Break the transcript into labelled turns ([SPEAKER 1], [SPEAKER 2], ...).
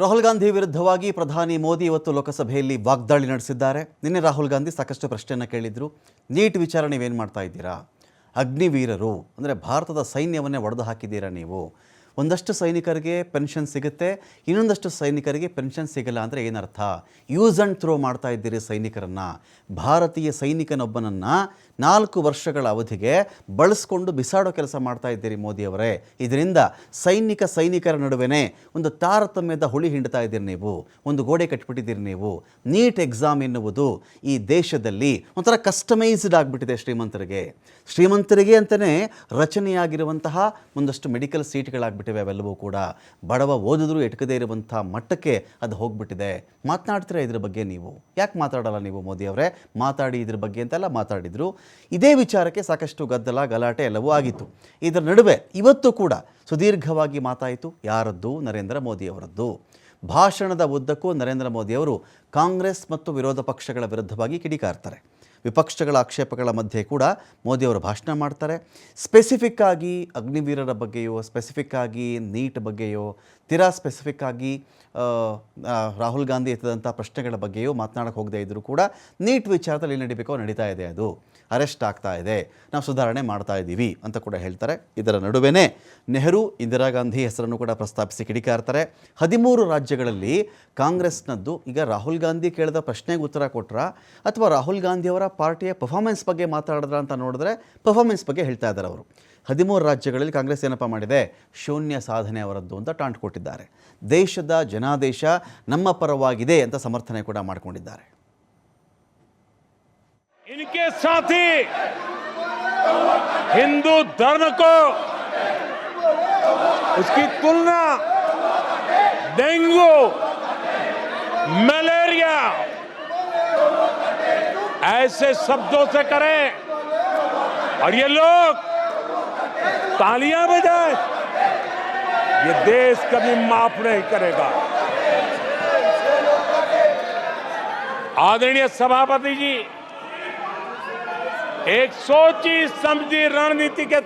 [SPEAKER 1] ರಾಹುಲ್ ಗಾಂಧಿ ವಿರುದ್ಧವಾಗಿ ಪ್ರಧಾನಿ ಮೋದಿ ಇವತ್ತು ಲೋಕಸಭೆಯಲ್ಲಿ ವಾಗ್ದಾಳಿ ನಡೆಸಿದ್ದಾರೆ. ನಿನ್ನೆ ರಾಹುಲ್ ಗಾಂಧಿ ಸಾಕಷ್ಟು ಪ್ರಶ್ನೆಯನ್ನು ಕೇಳಿದ್ರು. ನೀಟ್ ವಿಚಾರ ಏನು ಮಾಡ್ತಾ ಇದ್ದೀರಾ? ಅಗ್ನಿವೀರರು, ಅಂದರೆ ಭಾರತದ ಸೈನ್ಯವನ್ನೇ ಒಡೆದು ಹಾಕಿದ್ದೀರಾ ನೀವು? ಒಂದಷ್ಟು ಸೈನಿಕರಿಗೆ ಪೆನ್ಷನ್ ಸಿಗುತ್ತೆ, ಇನ್ನೊಂದಷ್ಟು ಸೈನಿಕರಿಗೆ ಪೆನ್ಷನ್ ಸಿಗಲ್ಲ ಅಂದರೆ ಏನರ್ಥ? ಯೂಸ್ ಆ್ಯಂಡ್ ಥ್ರೋ ಮಾಡ್ತಾ ಇದ್ದೀರಿ ಸೈನಿಕರನ್ನು. ಭಾರತೀಯ ಸೈನಿಕನೊಬ್ಬನನ್ನು ನಾಲ್ಕು ವರ್ಷಗಳ ಅವಧಿಗೆ ಬಳಸ್ಕೊಂಡು ಬಿಸಾಡೋ ಕೆಲಸ ಮಾಡ್ತಾ ಇದ್ದೀರಿ ಮೋದಿಯವರೇ ಇದರಿಂದ ಸೈನಿಕ ಸೈನಿಕರ ನಡುವೆನೇ ಒಂದು ತಾರತಮ್ಯದ ಹುಳಿ ಹಿಂಡ್ತಾ ಇದ್ದೀರಿ ನೀವು, ಒಂದು ಗೋಡೆ ಕಟ್ಬಿಟ್ಟಿದ್ದೀರಿ ನೀವು. ನೀಟ್ ಎಕ್ಸಾಮ್ ಎನ್ನುವುದು ಈ ದೇಶದಲ್ಲಿ ಒಂಥರ ಕಸ್ಟಮೈಸ್ಡ್ ಆಗಿಬಿಟ್ಟಿದೆ ಶ್ರೀಮಂತರಿಗೆ. ಶ್ರೀಮಂತರಿಗೆ ಅಂತಲೇ ರಚನೆಯಾಗಿರುವಂತಹ ಒಂದಷ್ಟು ಮೆಡಿಕಲ್ ಸೀಟ್ಗಳಾಗ್ಬಿಟ್ಟಿವೆ ಅವೆಲ್ಲವೂ ಕೂಡ ಬಡವ ಓದಿದ್ರೂ ಎಟ್ಕದೇ ಇರುವಂಥ ಮಟ್ಟಕ್ಕೆ ಅದು ಹೋಗ್ಬಿಟ್ಟಿದೆ. ಮಾತನಾಡ್ತೀರಾ ಇದ್ರ ಬಗ್ಗೆ ನೀವು? ಯಾಕೆ ಮಾತಾಡಲ್ಲ ನೀವು ಮೋದಿ ಅವರೇ? ಮಾತಾಡಿ ಇದ್ರ ಬಗ್ಗೆ ಅಂತೆಲ್ಲ ಮಾತಾಡಿದರು. ಇದೇ ವಿಚಾರಕ್ಕೆ ಸಾಕಷ್ಟು ಗದ್ದಲ, ಗಲಾಟೆ ಎಲ್ಲವೂ ಆಗಿತ್ತು. ಇದರ ನಡುವೆ ಇವತ್ತು ಕೂಡ ಸುದೀರ್ಘವಾಗಿ ಮಾತಾಯಿತು ಯಾರದ್ದು? ನರೇಂದ್ರ ಮೋದಿಯವರದ್ದು ಭಾಷಣದ ಉದ್ದಕ್ಕೂ ನರೇಂದ್ರ ಮೋದಿಯವರು ಕಾಂಗ್ರೆಸ್ ಮತ್ತು ವಿರೋಧ ಪಕ್ಷಗಳ ವಿರುದ್ಧವಾಗಿ ಕಿಡಿಕಾರ್ತಾರೆ. ವಿಪಕ್ಷಗಳ ಆಕ್ಷೇಪಗಳ ಮಧ್ಯೆ ಕೂಡ ಮೋದಿಯವರು ಭಾಷಣ ಮಾಡ್ತಾರೆ. ಸ್ಪೆಸಿಫಿಕ್ ಆಗಿ ಅಗ್ನಿವೀರರ ಬಗ್ಗೆಯೋ ಸ್ಪೆಸಿಫಿಕ್ ಆಗಿ ನೀಟ್ ಬಗ್ಗೆಯೋ, ತೀರಾ ಸ್ಪೆಸಿಫಿಕ್ ಆಗಿ ರಾಹುಲ್ ಗಾಂಧಿ ಎತ್ತಿದಂಥ ಪ್ರಶ್ನೆಗಳ ಬಗ್ಗೆಯೂ ಮಾತನಾಡಕ್ಕೆ ಹೋಗದೇ ಇದ್ದರೂ ಕೂಡ ನೀಟ್ ವಿಚಾರದಲ್ಲಿ ಏನು ನಡಿಬೇಕೋ ನಡೀತಾ ಇದೆ ಅದು. ಅರೆಸ್ಟ್ ಆಗ್ತಾ ಇದೆ. ನಾವು ಸುಧಾರಣೆ ಮಾಡ್ತಾ ಇದ್ದೀವಿ ಅಂತ ಕೂಡ ಹೇಳ್ತಾರೆ. ಇದರ ನಡುವೆನೇ ನೆಹರು, ಇಂದಿರಾ ಗಾಂಧಿ ಹೆಸರನ್ನು ಕೂಡ ಪ್ರಸ್ತಾಪಿಸಿ ಕಿಡಿಕಾರ್ತಾರೆ. ಹದಿಮೂರು ರಾಜ್ಯಗಳಲ್ಲಿ ಕಾಂಗ್ರೆಸ್ನದ್ದು ಈಗ ರಾಹುಲ್ ಗಾಂಧಿ ಕೇಳಿದ ಪ್ರಶ್ನೆಗೆ ಉತ್ತರ ಕೊಟ್ರ? ಅಥವಾ ರಾಹುಲ್ ಗಾಂಧಿಯವರ ಪಾರ್ಟಿಯ ಪರ್ಫಾರ್ಮೆನ್ಸ್ ಬಗ್ಗೆ ಮಾತಾಡಿದ್ರ ಅಂತ ನೋಡಿದ್ರೆ ಪರ್ಫಾರ್ಮೆನ್ಸ್ ಬಗ್ಗೆ ಹೇಳ್ತಾ ಇದ್ದಾರೆ ಅವರು ಹದಿಮೂರು ರಾಜ್ಯಗಳಲ್ಲಿ ಕಾಂಗ್ರೆಸ್ ಏನಪ್ಪ ಮಾಡಿದೆ ಶೂನ್ಯ ಸಾಧನೆ ಅವರದ್ದು ಅಂತ ಟಾಂಟ್ ಕೊಟ್ಟಿದ್ದಾರೆ ದೇಶದ ಜನಾದೇಶ ನಮ್ಮ ಪರವಾಗಿದೆ ಅಂತ ಸಮರ್ಥನೆ ಕೂಡ ಮಾಡಿಕೊಂಡಿದ್ದಾರೆ
[SPEAKER 2] इनके साथी हिंदू धर्म को उसकी तुलना डेंगू मलेरिया ऐसे शब्दों से करें। और ये लोग तालियाँ बजाए। ये देश कभी माफ़ नहीं करेगा। आदरणीय सभापति जी, एक सोची समझी रणनीति के